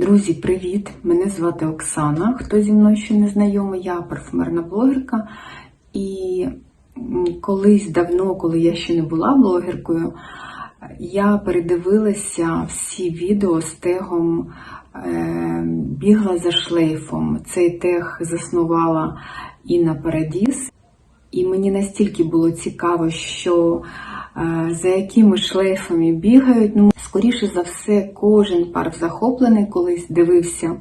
Друзі, привіт! Мене звати Оксана. Хто зі мною ще не знайомий, я парфумерна блогерка. І колись давно, коли я ще не була блогеркою, я передивилася всі відео з тегом е, Бігла за шлейфом. Цей тег заснувала Інна Парадіс. І мені настільки було цікаво, що за якими шлейфами бігають. Ну, скоріше за все, кожен парк захоплений колись дивився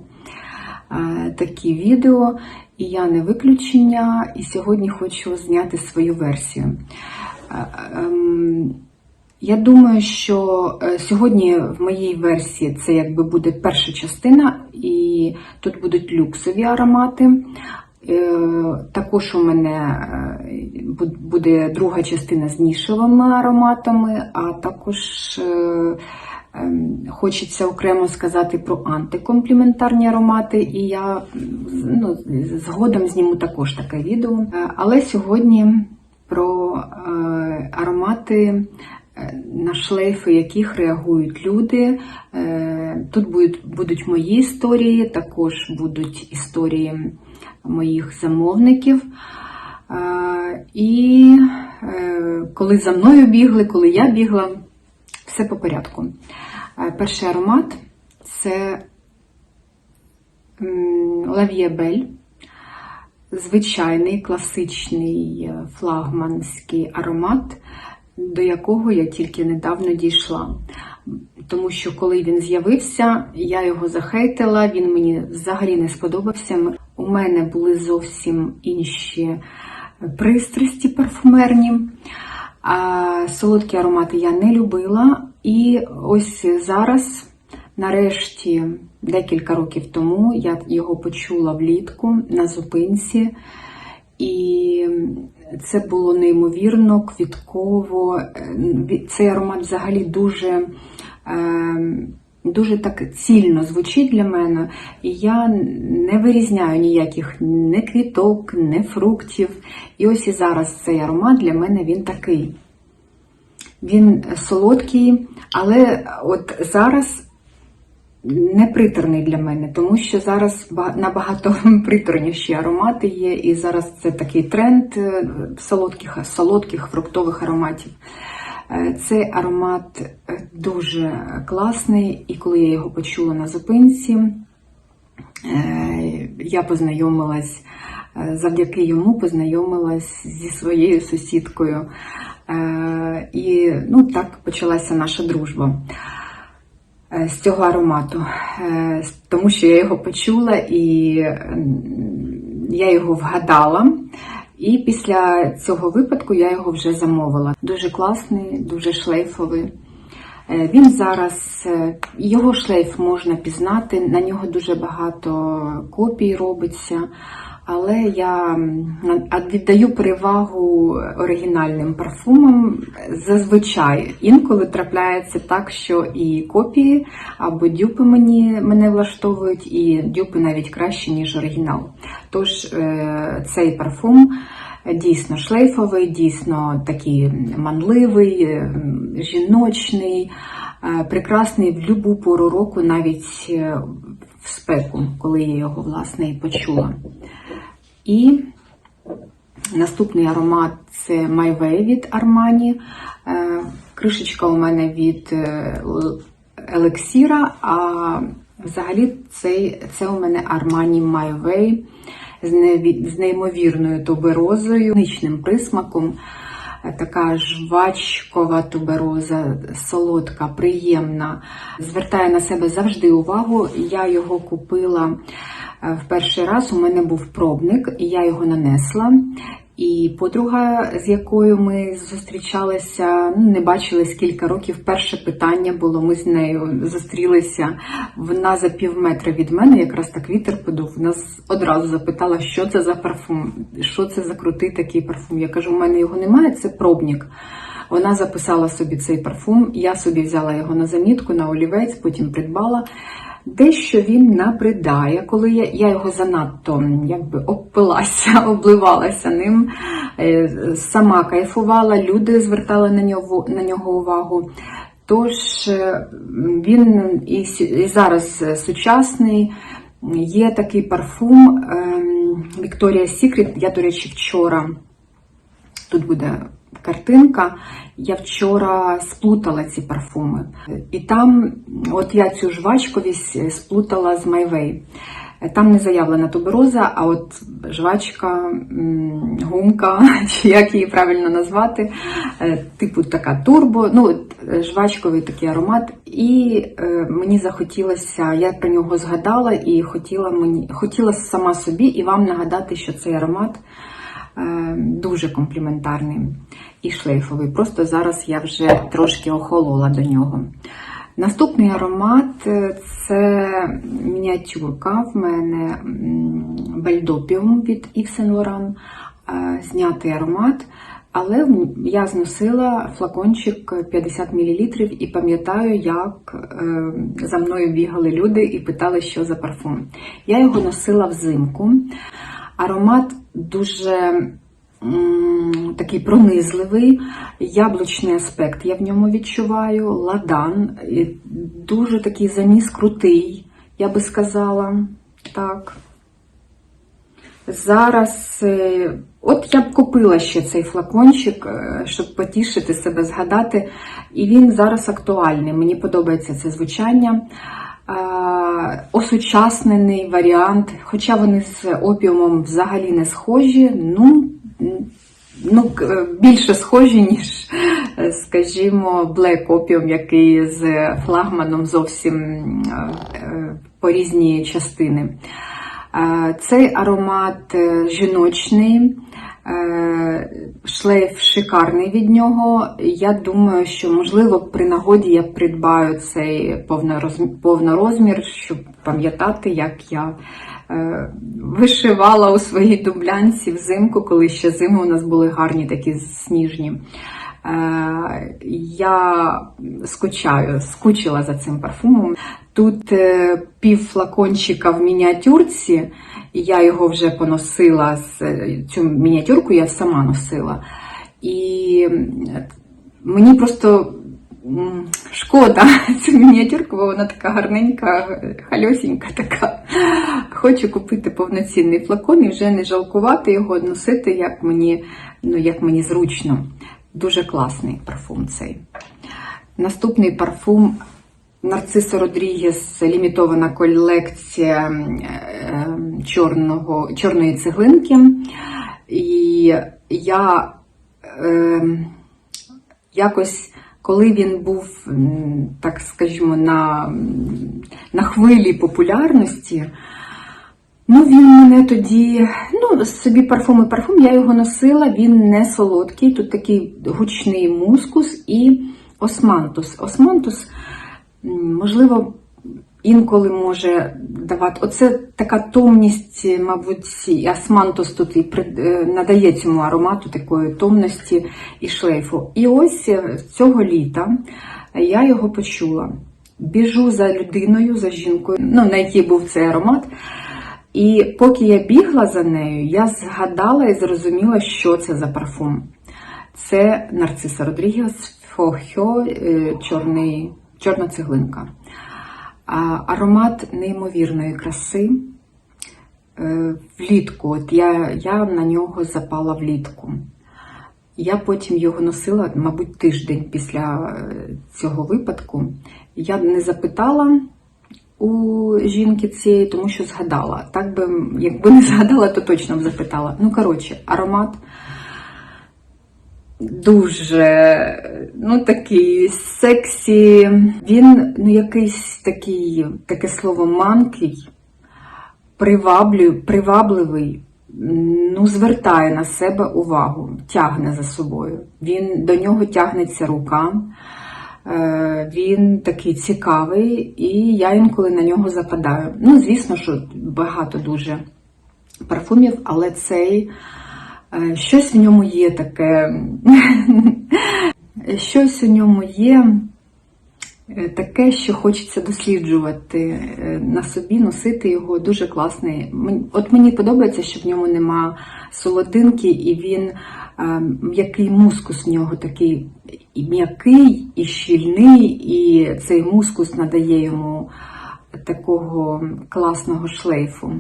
е, такі відео, і я не виключення. І сьогодні хочу зняти свою версію. Е, ем, Я думаю, що е, сьогодні в моїй версії це якби буде перша частина, і тут будуть люксові аромати. Е, Також у мене е, буде друга частина з нішевими ароматами, а також е, ем, хочеться окремо сказати про антикомпліментарні аромати, і я ну, згодом зніму також таке відео. Але сьогодні про аромати. На шлейфи яких реагують люди. Тут будуть, будуть мої історії, також будуть історії моїх замовників. І е, коли за мною бігли, коли я бігла, все по порядку. Е, Перший аромат це Лав'єбель. Звичайний класичний е, флагманський аромат, до якого я тільки недавно дійшла. Тому що коли він з'явився, я його захейтила, він мені взагалі не сподобався. У мене були зовсім інші пристрасті парфумерні. А солодкі аромати я не любила. І ось зараз, нарешті, декілька років тому, я його почула влітку на зупинці. І це було неймовірно, квітково. Е, Цей аромат взагалі дуже, е, дуже так цільно звучить для мене. І я не вирізняю ніяких не квіток, не фруктів. І ось і зараз цей аромат для мене він такий. Він солодкий, але от зараз не приторний для мене, тому що зараз набагато приторніші аромати є, і зараз це такий тренд е, солодких, солодких фруктових ароматів. Е, Цей аромат е, дуже класний, і коли я його почула на зупинці, е, я познайомилась завдяки йому, познайомилась зі своєю сусідкою. І ну, так почалася наша дружба з цього аромату, тому що я його почула і я його вгадала. І після цього випадку я його вже замовила. Дуже класний, дуже шлейфовий. Е, Він зараз, е, його шлейф можна пізнати, на нього дуже багато копій робиться, але я віддаю перевагу оригінальним парфумам. Зазвичай інколи трапляється так, що і копії або дюпи мені, мене влаштовують, і дюпи навіть краще, ніж оригінал. Тож е, цей парфум дійсно шлейфовий, дійсно такий манливий, е, жіночний, е, прекрасний в будь-яку пору року, навіть в спеку, коли я його власне і почула. І наступний аромат це My від Armani. Е, Кришечка у мене від е, Елексіра, а взагалі цей, це у мене My Way з, неймовірною туберозою, нічним присмаком. Така жвачкова тубероза, солодка, приємна, звертає на себе завжди увагу. Я його купила е, в перший раз. У мене був пробник, і я його нанесла. І подруга, з якою ми зустрічалися, ну, не бачились кілька років. Перше питання було: ми з нею зустрілися. Вона за пів метра від мене, якраз так вітер подув. З- одразу запитала, що це за парфум, що це за крутий такий парфум. Я кажу, у мене його немає, це пробник. Вона записала собі цей парфум. Я собі взяла його на замітку, на олівець, потім придбала. Дещо він набридає, коли я, я його занадто якби обпилася, обливалася ним, е, сама кайфувала, люди звертали на нього, на нього увагу. Тож е, він і, і зараз сучасний. Є такий парфум ем, Victoria's Secret. Я, до речі, вчора тут буде картинка. Я вчора сплутала ці парфуми. І там, от я цю жвачковість сплутала з Майвей. Там не заявлена тубероза, а от жвачка, гумка, чи як її правильно назвати, е, типу така турбо, ну, е, жвачковий такий аромат. І е, мені захотілося, я про нього згадала і хотіла мені хотіла сама собі і вам нагадати, що цей аромат е, дуже компліментарний і шлейфовий. Просто зараз я вже трошки охолола до нього. Наступний аромат е, це мініатюрка в мене Бальдопіум від Yves Saint Laurent, е, знятий аромат. Але я зносила флакончик 50 мл і пам'ятаю, як е, за мною бігали люди і питали, що за парфум. Я його носила взимку. Аромат дуже такий пронизливий, яблучний аспект я в ньому відчуваю, ладан, дуже такий заміс крутий, я би сказала. Так. Зараз, е, от я б купила ще цей флакончик, е, щоб потішити себе, згадати. І він зараз актуальний. Мені подобається це звучання. Осучаснений варіант, хоча вони з опіумом взагалі не схожі, ну, ну більше схожі, ніж, скажімо, Black Opium, який з флагманом зовсім е, по різні частини. Цей аромат е, жіночний, шлейф шикарний від нього. Я думаю, що можливо при нагоді я придбаю цей повнороз- повнорозмір, щоб пам'ятати, як я е, вишивала у своїй дублянці взимку, коли ще зими у нас були гарні такі сніжні. Е, Я скучаю, скучила за цим парфумом. Тут е, пів флакончика в мініатюрці, я його вже поносила цю мініатюрку я сама носила. І мені просто шкода цю мініатюрку, бо вона така гарненька, хальосінька така. Хочу купити повноцінний флакон і вже не жалкувати його, носити, як мені, ну, як мені зручно. Дуже класний парфум цей. Наступний парфум Нарцисо Родрігес, лімітована колекція е, чорного, чорної цеглинки. І я е, якось, коли він був, так скажімо, на, на хвилі популярності, Ну, він мене тоді, ну, собі парфум і парфум, я його носила, він не солодкий, тут такий гучний мускус і османтус. Османтус, можливо, інколи може давати. Оце така томність, мабуть, і османтус тут і е, надає цьому аромату такої томності і шлейфу. І ось е, цього літа я його почула. Біжу за людиною, за жінкою, ну, на якій був цей аромат. І поки я бігла за нею, я згадала і зрозуміла, що це за парфум. Це Нарциса Родрігес Фохьо е, чорний, чорна цеглинка. Аромат неймовірної краси. Е, Влітку, от я, я на нього запала влітку. Я потім його носила, мабуть, тиждень після е, цього випадку. Я не запитала у жінки цієї, тому що згадала. Так би, якби не згадала, то точно б запитала. Ну, коротше, аромат дуже, ну, такий сексі. Він, ну, якийсь такий, таке слово манкий, приваблю, привабливий, ну, звертає на себе увагу, тягне за собою. Він до нього тягнеться рука. Е, Він такий цікавий, і я інколи на нього западаю. Ну, звісно, що багато дуже парфумів, але цей е, щось в ньому є таке. Щось у ньому є е, таке, що хочеться досліджувати на собі, носити його дуже класний. От мені подобається, що в ньому нема солодинки, і він м'який мускус в нього такий і м'який, і щільний, і цей мускус надає йому такого класного шлейфу.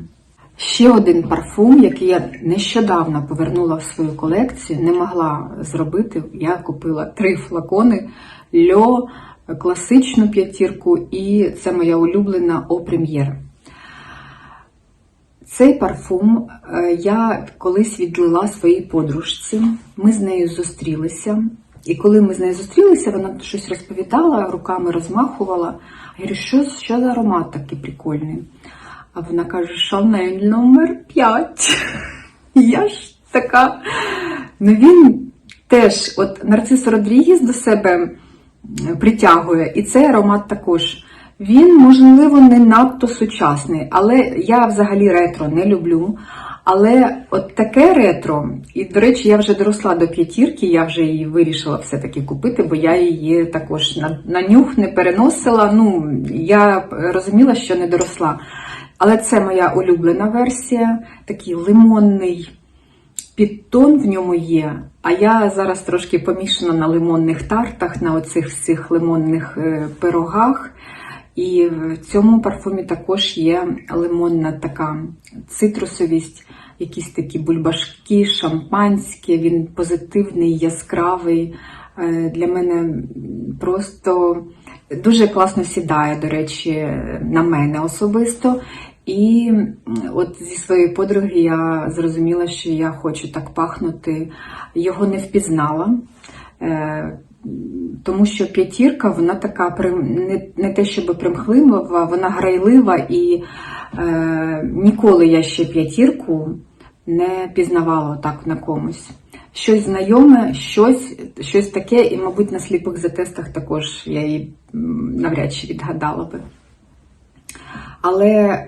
Ще один парфум, який я нещодавно повернула в свою колекцію, не могла зробити. Я купила три флакони льо, класичну п'ятірку, і це моя улюблена О Прем'єр. Цей парфум е, я колись відлила своїй подружці. Ми з нею зустрілися. І коли ми з нею зустрілися, вона щось розповідала, руками розмахувала. Я говорю, що, що за аромат такий прикольний? А вона каже, Шанель номер 5. Я ж така. Ну він теж, от Нарцис Родрігіс до себе притягує, і цей аромат також. Він, можливо, не надто сучасний, але я взагалі ретро не люблю. Але от таке ретро, і, до речі, я вже доросла до п'ятірки, я вже її вирішила все-таки купити, бо я її також на, на нюх не переносила. Ну, я розуміла, що не доросла. Але це моя улюблена версія, такий лимонний підтон в ньому є. А я зараз трошки помішана на лимонних тартах, на оцих всіх лимонних е, пирогах. І в цьому парфумі також є лимонна така цитрусовість, якісь такі бульбашки, шампанське, він позитивний, яскравий. Е, Для мене просто дуже класно сідає, до речі, на мене особисто. І от зі своєї подруги я зрозуміла, що я хочу так пахнути. Його не впізнала. Тому що п'ятірка, вона така не, не те, щоб примхлива, вона грайлива, і е, ніколи я ще п'ятірку не пізнавала так на комусь. Щось знайоме, щось, щось таке, і, мабуть, на сліпих затестах також я її навряд чи відгадала би. Але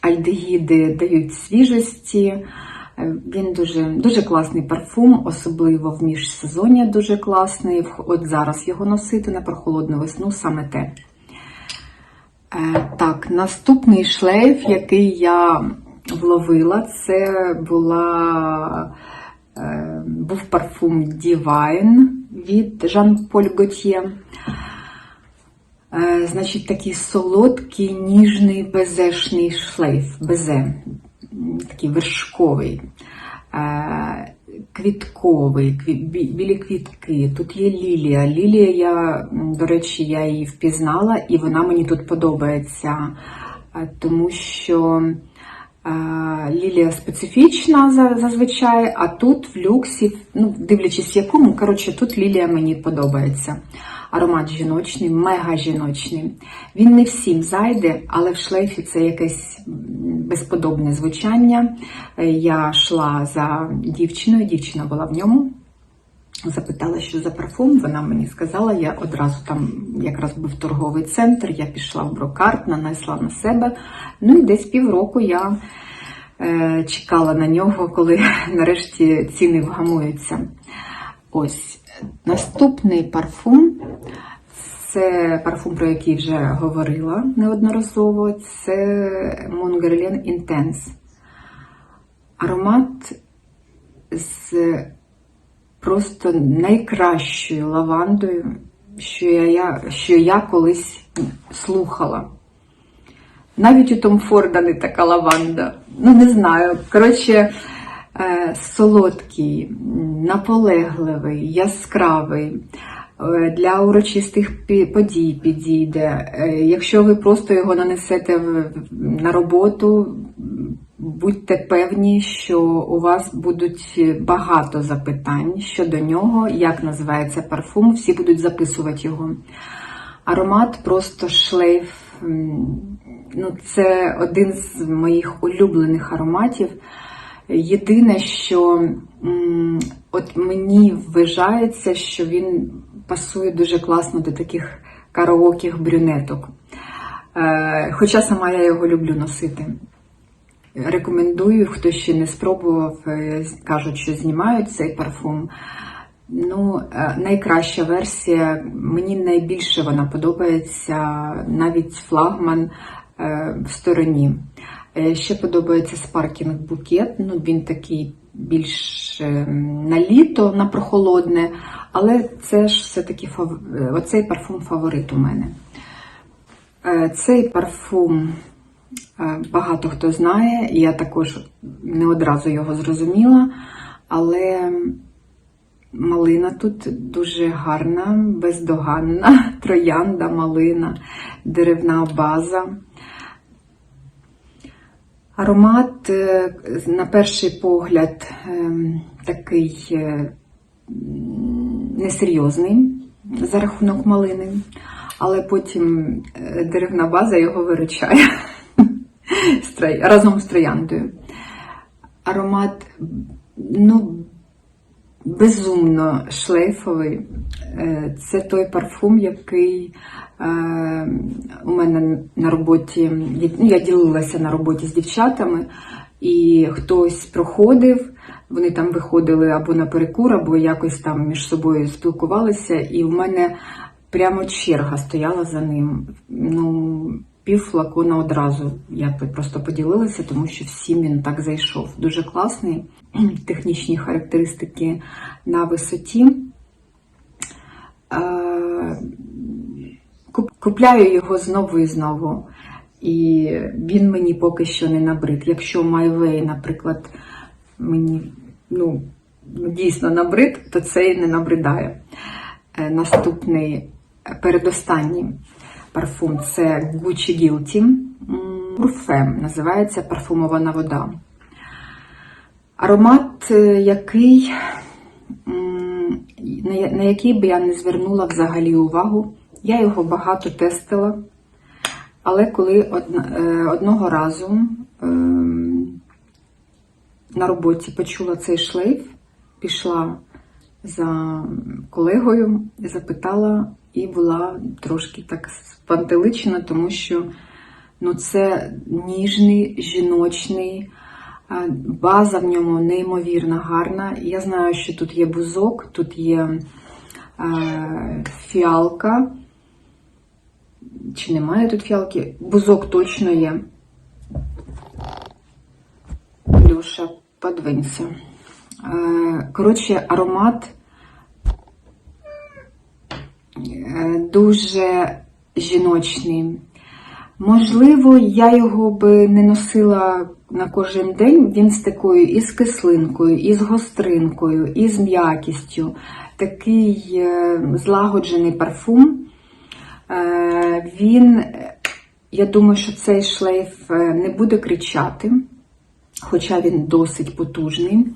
альдегіди дають свіжості. Е, Він дуже, дуже класний парфум, особливо в міжсезоння дуже класний. От зараз його носити на прохолодну весну саме те. Е, Так, наступний шлейф, який я вловила, це була, е, був парфум Divine від Jean-Paul Gaultier. Значить, такий солодкий, ніжний, безешний шлейф, безе, такий вершковий, е, квітковий, білі квітки. Тут є лілія. Лілія, я, до речі, я її впізнала, і вона мені тут подобається, е, тому що е, лілія специфічна зазвичай, а тут в люксі, ну, дивлячись якому, коротше, тут лілія мені подобається. Аромат жіночний, мега жіночний. Він не всім зайде, але в шлейфі це якесь безподобне звучання. Е, Я йшла за дівчиною, дівчина була в ньому. Запитала, що за парфум. Вона мені сказала, я одразу там якраз був торговий центр, я пішла в брокарт, нанесла на себе. Ну і десь півроку я е, чекала на нього, коли нарешті ціни вгамуються. Ось наступний парфум. Це парфум, про який вже говорила неодноразово. Це Montguerlain Intense. Аромат з просто найкращою лавандою, що я, що я колись слухала. Навіть у Том Форда не така лаванда. Ну, не знаю. Коротше, солодкий, наполегливий, яскравий. е, Для урочистих подій підійде. Е, Якщо ви просто його нанесете на роботу, будьте певні, що у вас будуть багато запитань щодо нього, як називається парфум, всі будуть записувати його. Аромат просто шлейф. Ну, це один з моїх улюблених ароматів. Єдине, що от мені вважається, що він пасує дуже класно до таких караоких брюнеток. Е, Хоча сама я його люблю носити. Рекомендую, хто ще не спробував, е, кажуть, що знімають цей парфум. Ну, е, найкраща версія, мені найбільше вона подобається, навіть флагман в стороні. Е, Ще подобається спаркінг букет. Ну, він такий більш е, на літо, на прохолодне, але це ж все-таки е, оцей парфум фаворит у мене. Е, Цей парфум багато хто знає, я також не одразу його зрозуміла, але малина тут дуже гарна, бездоганна, троянда, малина, деревна база. Аромат, е, на перший погляд, ем, такий е, несерйозний за рахунок малини, але потім е, деревна база його виручає разом з трояндою. Аромат, ну, безумно шлейфовий. Е, Це той парфум, який е, у мене на роботі, ну, я ділилася на роботі з дівчатами, і хтось проходив, вони там виходили або на перекур, або якось там між собою спілкувалися, і в мене прямо черга стояла за ним. Ну, пів флакона одразу. Я просто поділилася, тому що всім він так зайшов. Дуже класний. Технічні характеристики на висоті. Е, Купляю його знову і знову. І він мені поки що не набрид. Якщо MyWay, наприклад, мені ну, дійсно набрид, то цей не набридає. Е, Наступний, передостанній парфум це Gucci Guilty. Парфем називається парфумована вода. Аромат, е, який, на який би я не звернула взагалі увагу. Я його багато тестила, але коли е, одного разу ем, на роботі почула цей шлейф, пішла за колегою, і запитала і була трошки так спантеличена, тому що ну, це ніжний, жіночний, база в ньому неймовірно гарна. Я знаю, що тут є бузок, тут є е, фіалка. Чи немає тут фіалки? Бузок точно є. Люша, подвинься. Е, Коротше, аромат дуже жіночний. Можливо, я його би не носила на кожен день. Він з такою і з кислинкою, і з гостринкою, і з м'якістю. Такий е, злагоджений парфум. Е, Він, е, я думаю, що цей шлейф е, не буде кричати, хоча він досить потужний,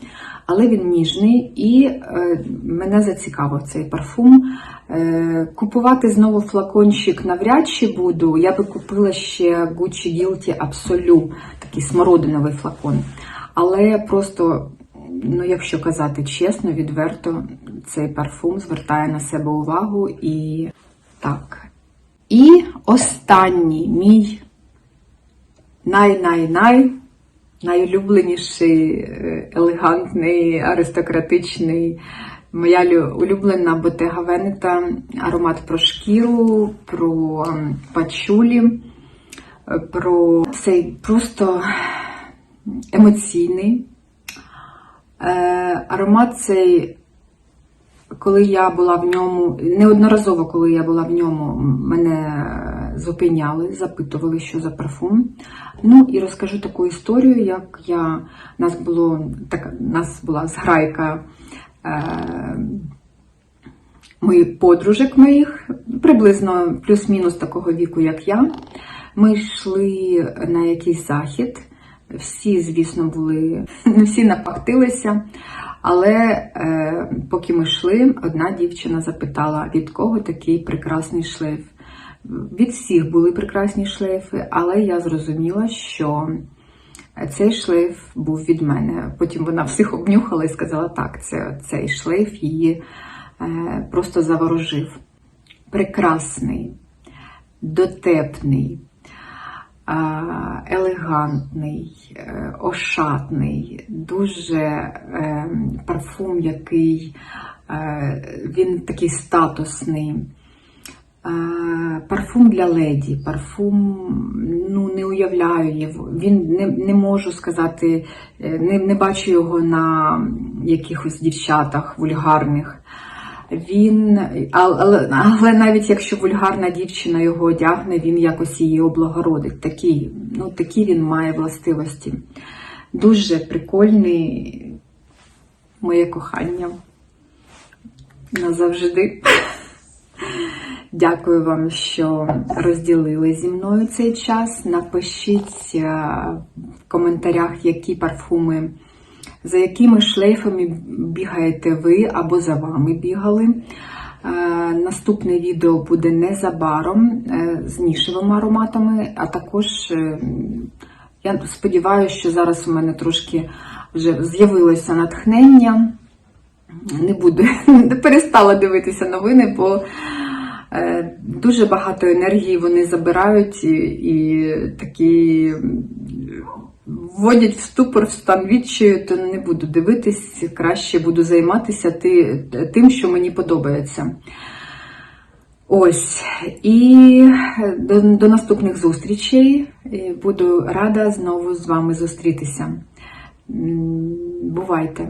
але він ніжний і е, мене зацікавив цей парфум. Е, Купувати знову флакончик навряд чи буду. Я би купила ще Gucci Guilty Absolu, такий смородиновий флакон. Але просто, ну, якщо казати чесно, відверто, цей парфум звертає на себе увагу і так. І останній мій най-най-най найулюбленіший, е, елегантний, аристократичний, моя улюблена Ботега Венета, аромат про шкіру, про ем, пачулі, е, про цей просто емоційний. Е, Аромат цей коли я була в ньому, неодноразово, коли я була в ньому, мене зупиняли, запитували, що за парфум. Ну і розкажу таку історію, як я нас було так, нас була зграйка е, моїх подружок моїх, приблизно плюс-мінус такого віку, як я. Ми йшли на якийсь захід. Всі, звісно, були, всі напахтилися. Але е, поки ми йшли, одна дівчина запитала, від кого такий прекрасний шлейф. Від всіх були прекрасні шлейфи, але я зрозуміла, що цей шлейф був від мене. Потім вона всіх обнюхала і сказала, так, це цей шлейф її е, просто заворожив. Прекрасний, дотепний, а, елегантний, е, ошатний, дуже е, парфум, який е, він такий статусний. Парфум для леді. Парфум, ну не уявляю. Він не, не можу сказати, е, не, не бачу його на якихось дівчатах вульгарних. Він, але, але, навіть якщо вульгарна дівчина його одягне, він якось її облагородить. Такий, ну, такі він має властивості. Дуже прикольний моє кохання. Назавжди. Дякую вам, що розділили зі мною цей час. Напишіть е, в коментарях, які парфуми, за якими шлейфами бігаєте ви або за вами бігали. Е, Наступне відео буде незабаром е, з нішевими ароматами, а також я сподіваюся, що зараз у мене трошки вже з'явилося натхнення. Не буду, перестала дивитися новини, бо дуже багато енергії вони забирають і, і такі вводять в ступор, в стан відчаю, то не буду дивитись, краще буду займатися ти- тим, що мені подобається. Ось, і до, до наступних зустрічей. Буду рада знову з вами зустрітися. Бувайте!